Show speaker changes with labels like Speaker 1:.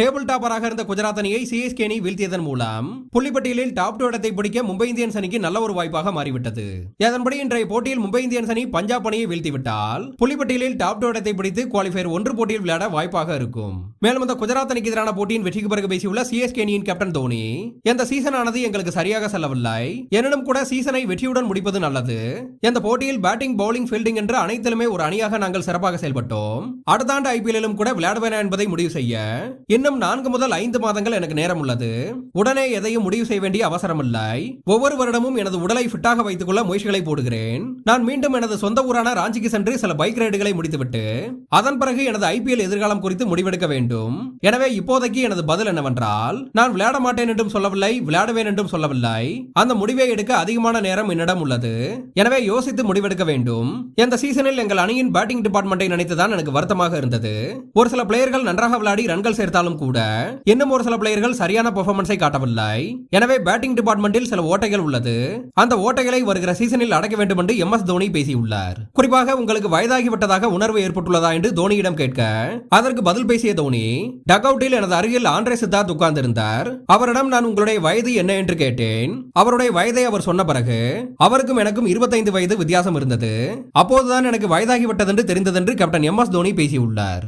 Speaker 1: Table டாப்பராக இருந்த குஜராத் அணியை CSK அணி வீழ்த்தியதன் மூலம் புள்ளிப்பட்டியலில் டாப் டூ இடத்தை பிடிக்க மும்பை இந்தியன்ஸ் அணிக்கு நல்ல ஒரு வாய்ப்பாக மாறிவிட்டது. அதன்படி இன்றைய போட்டியில் மும்பை இந்தியன்ஸ் அணி பஞ்சாப் அணியை வீழ்த்திவிட்டால் புள்ளிப்பட்டியலில் டாப் டூ இடத்தை பிடித்து குவாலிஃபயர் ஒன்று போட்டியில் விளையாட வாய்ப்பாக இருக்கும். மேலும் இந்த குஜராத் அணிக்கு எதிரான போட்டியின் வெற்றிக்கு பிறகு பேசியுள்ள சிஎஸ்கே அணியின் கேப்டன் தோனி இந்த சீசன் ஆனது எங்களுக்கு சரியாக செல்லவில்லை. எனினும் கூட சீசனை வெற்றியுடன் முடிப்பது நல்லது. இந்த போட்டியில் பேட்டிங் பவுலிங் ஃபீல்டிங் என்று அனைத்திலுமே ஒரு அணியாக நாங்கள் சிறப்பாக செயல்பட்டோம். அடுத்த ஆண்டு ஐபிஎல்லிலும் கூட விளையாடுவேனா என்பதை முடிவு செய்ய இன்னும் நான்கு முதல் ஐந்து மாதங்கள் எனக்கு நேரம் உள்ளது. உடனே எதையும் முடிவு செய்ய வேண்டிய அவசரம் இல்லை ஒவ்வொரு வருடமும் எனது உடலை ஃபிட்டாக வைத்துக் கொள்ள முயற்சிகளை போடுகிறேன். நான் மீண்டும் எனது சொந்த ஊரான ராஞ்சிக்கு சென்று சில பைக் ரைடுகளை முடித்துவிட்டு அதன் பிறகு எனது ஐபிஎல் எதிர்காலம் குறித்து முடிவெடுக்க வேண்டும். எனவே இப்போதைக்கு எனது பதில் என்னவென்றால் நான் விளையாட மாட்டேன் என்றும் சொல்லவில்லை விளையாடுவேன் என்றும் சொல்லவில்லை. அந்த முடிவை எடுக்க அதிகமான நேரம் என்னிடம் உள்ளது. எனவே யோசித்து முடிவெடுக்க வேண்டும். இந்த சீசனில் எங்கள் அணியின் பேட்டிங் டிபார்ட்மெண்ட்டை நினைத்துதான் எனக்கு வருத்தமாக இருந்தது. ஒரு சில பிளேயர்கள் நன்றாக விளையாடி ரன்கள் சேர்த்தாலும் கூட இன்னும் ஒரு சில பிளேயர்கள் சரியான பெர்ஃபார்மன்ஸை காட்டவில்லை. எனவே பேட்டிங் டிபார்ட்மெண்டில் சில ஓட்டைகள் உள்ளது. அந்த ஓட்டைகளை வருகிற சீசனில் அடைக்க வேண்டும் என்று எம் எஸ் தோனி பேசியுள்ளார். குறிப்பாக உங்களுக்கு வயதாகிவிட்டதாக உணர்வு ஏற்பட்டுள்ளதா என்று தோனியிடம் கேட்க அதற்கு பதில் பேசிய தோனி டக் அவுட்டில் எனது அருகில் ஆண்ட்ரே சித்தார்த் உட்கார்ந்திருந்தார். அவரிடம் நான் உங்களுடைய வயது என்ன என்று கேட்டேன். அவருடைய வயதை அவர் சொன்ன பிறகு அவருக்கும் எனக்கும் இருபத்தைந்து வயது வித்தியாசம் இருந்தது. அப்போதுதான் எனக்கு வயதாகிவிட்டது என்று தெரிந்ததென்று கேப்டன் எம் எஸ் தோனி பேசியுள்ளார்.